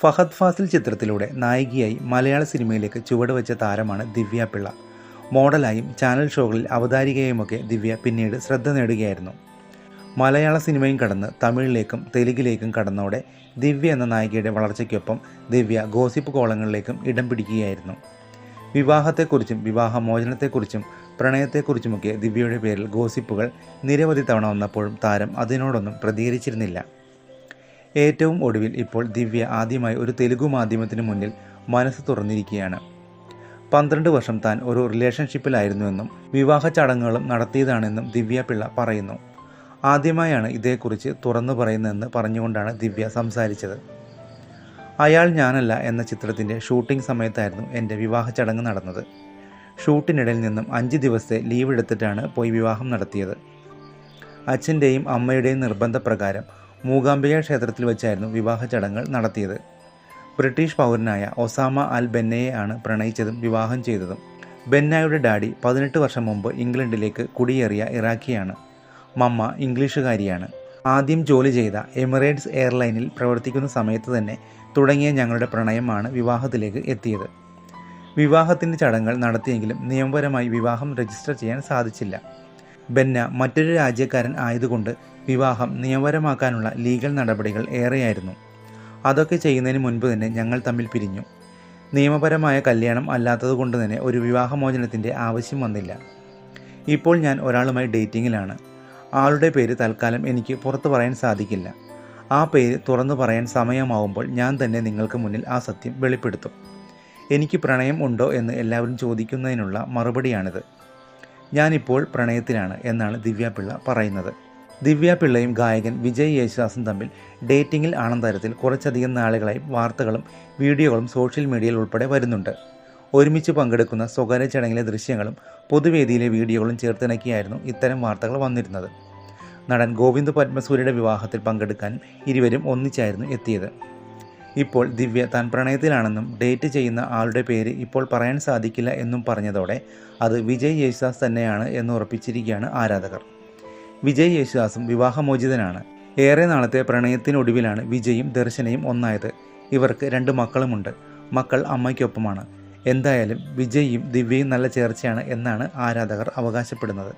ഫഹദ് ഫാസിൽ ചിത്രത്തിലൂടെ നായികയായി മലയാള സിനിമയിലേക്ക് ചുവടുവെച്ച താരമാണ് ദിവ്യ പിള്ള. മോഡലായും ചാനൽ ഷോകളിൽ അവതാരികയുമൊക്കെ ദിവ്യ പിന്നീട് ശ്രദ്ധ നേടുകയായിരുന്നു. മലയാള സിനിമയും കടന്ന് തമിഴിലേക്കും തെലുങ്കിലേക്കും കടന്നോടെ ദിവ്യ എന്ന നായികയുടെ വളർച്ചയ്ക്കൊപ്പം ദിവ്യ ഗോസിപ്പ് കോളങ്ങളിലേക്കും ഇടം പിടിക്കുകയായിരുന്നു. വിവാഹത്തെക്കുറിച്ചും വിവാഹമോചനത്തെക്കുറിച്ചും പ്രണയത്തെക്കുറിച്ചുമൊക്കെ ദിവ്യയുടെ പേരിൽ ഗോസിപ്പുകൾ നിരവധി തവണ വന്നപ്പോഴും താരം അതിനോടൊന്നും പ്രതികരിച്ചിരുന്നില്ല. ഏറ്റവും ഒടുവിൽ ഇപ്പോൾ ദിവ്യ ആദ്യമായി ഒരു തെലുഗു മാധ്യമത്തിന് മുന്നിൽ മനസ്സ് തുറന്നിരിക്കുകയാണ്. പന്ത്രണ്ട് വർഷം താൻ ഒരു റിലേഷൻഷിപ്പിലായിരുന്നുവെന്നും വിവാഹ ചടങ്ങുകളും നടത്തിയതാണെന്നും ദിവ്യ പിള്ള പറയുന്നു. ആദ്യമായാണ് ഇതേക്കുറിച്ച് തുറന്നു പറയുന്നതെന്ന് പറഞ്ഞുകൊണ്ടാണ് ദിവ്യ സംസാരിച്ചത്. അയാൾ ഞാനല്ല എന്ന ചിത്രത്തിന്റെ ഷൂട്ടിംഗ് സമയത്തായിരുന്നു എന്റെ വിവാഹ ചടങ്ങ് നടന്നത്. ഷൂട്ടിനിടയിൽ നിന്നും അഞ്ച് ദിവസത്തെ ലീവ് എടുത്തിട്ടാണ് പോയി വിവാഹം നടത്തിയത്. അച്ഛന്റെയും അമ്മയുടെയും നിർബന്ധപ്രകാരം മൂകാംബിക ക്ഷേത്രത്തിൽ വെച്ചായിരുന്നു വിവാഹ ചടങ്ങുകൾ നടത്തിയത്. ബ്രിട്ടീഷ് പൗരനായ ഒസാമ അൽ ബെന്നയെ ആണ് പ്രണയിച്ചതും വിവാഹം ചെയ്തതും. ബെന്നായുടെ ഡാഡി പതിനെട്ട് വർഷം മുമ്പ് ഇംഗ്ലണ്ടിലേക്ക് കുടിയേറിയ ഇറാഖിയാണ്. മമ്മ ഇംഗ്ലീഷുകാരിയാണ്. ആദ്യം ജോലി ചെയ്ത എമിറേറ്റ്സ് എയർലൈനിൽ പ്രവർത്തിക്കുന്ന സമയത്ത് തന്നെ തുടങ്ങിയ ഞങ്ങളുടെ പ്രണയമാണ് വിവാഹത്തിലേക്ക് എത്തിയത്. വിവാഹത്തിന്റെ ചടങ്ങുകൾ നടത്തിയെങ്കിലും നിയമപരമായി വിവാഹം രജിസ്റ്റർ ചെയ്യാൻ സാധിച്ചില്ല. ബെന്ന മറ്റൊരു രാജ്യക്കാരൻ ആയതുകൊണ്ട് വിവാഹം നിയമപരമാക്കാനുള്ള ലീഗൽ നടപടികൾ ഏറെയായിരുന്നു. അതൊക്കെ ചെയ്യുന്നതിന് മുൻപ് തന്നെ ഞങ്ങൾ തമ്മിൽ പിരിഞ്ഞു. നിയമപരമായ കല്യാണം അല്ലാത്തതുകൊണ്ട് തന്നെ ഒരു വിവാഹമോചനത്തിന്റെ ആവശ്യം വന്നില്ല. ഇപ്പോൾ ഞാൻ ഒരാളുമായി ഡേറ്റിങ്ങിലാണ്. ആളുടെ പേര് തൽക്കാലം എനിക്ക് പുറത്തു പറയാൻ സാധിക്കില്ല. ആ പേര് തുറന്നു പറയാൻ സമയമാവുമ്പോൾ ഞാൻ തന്നെ നിങ്ങൾക്ക് മുന്നിൽ ആ സത്യം വെളിപ്പെടുത്തും. എനിക്ക് പ്രണയം ഉണ്ടോ എന്ന് എല്ലാവരും ചോദിക്കുന്നതിനുള്ള മറുപടിയാണിത്. ഞാനിപ്പോൾ പ്രണയത്തിലാണ് എന്നാണ് ദിവ്യ ദിവ്യാപിള്ള പറയുന്നത്. ദിവ്യാപിള്ളയും ഗായകൻ വിജയ് യേശുദാസും തമ്മിൽ ഡേറ്റിംഗിൽ തരത്തിൽ കുറച്ചധികം നാളുകളായി വാർത്തകളും വീഡിയോകളും സോഷ്യൽ മീഡിയയിൽ ഉൾപ്പെടെ വരുന്നുണ്ട്. ഒരുമിച്ച് പങ്കെടുക്കുന്ന സ്വകാര്യ ചടങ്ങിലെ ദൃശ്യങ്ങളും പൊതുവേദിയിലെ വീഡിയോകളും ചേർത്തിണക്കിയായിരുന്നു ഇത്തരം വാർത്തകൾ വന്നിരുന്നത്. നടൻ ഗോവിന്ദ് പത്മസൂരിയുടെ വിവാഹത്തിൽ പങ്കെടുക്കാൻ ഇരുവരും ഒന്നിച്ചായിരുന്നു എത്തിയത്. ഇപ്പോൾ ദിവ്യ താൻ പ്രണയത്തിലാണെന്നും ഡേറ്റ് ചെയ്യുന്ന ആളുടെ പേര് ഇപ്പോൾ പറയാൻ സാധിക്കില്ല എന്നും പറഞ്ഞതോടെ അത് വിജയ് യേശുദാസ് തന്നെയാണ് എന്ന് ഉറപ്പിച്ചിരിക്കുകയാണ് ആരാധകർ. വിജയ് യേശുദാസും വിവാഹമോചിതനാണ്. ഏറെ നാളത്തെ പ്രണയത്തിനൊടുവിലാണ് വിജയും ദർശനയും ഒന്നായത്. ഇവർക്ക് രണ്ട് മക്കളുമുണ്ട്. മക്കൾ അമ്മയ്ക്കൊപ്പമാണ്. എന്തായാലും വിജയും ദിവ്യയും നല്ല ചേർച്ചയാണ് എന്നാണ് ആരാധകർ അവകാശപ്പെടുന്നത്.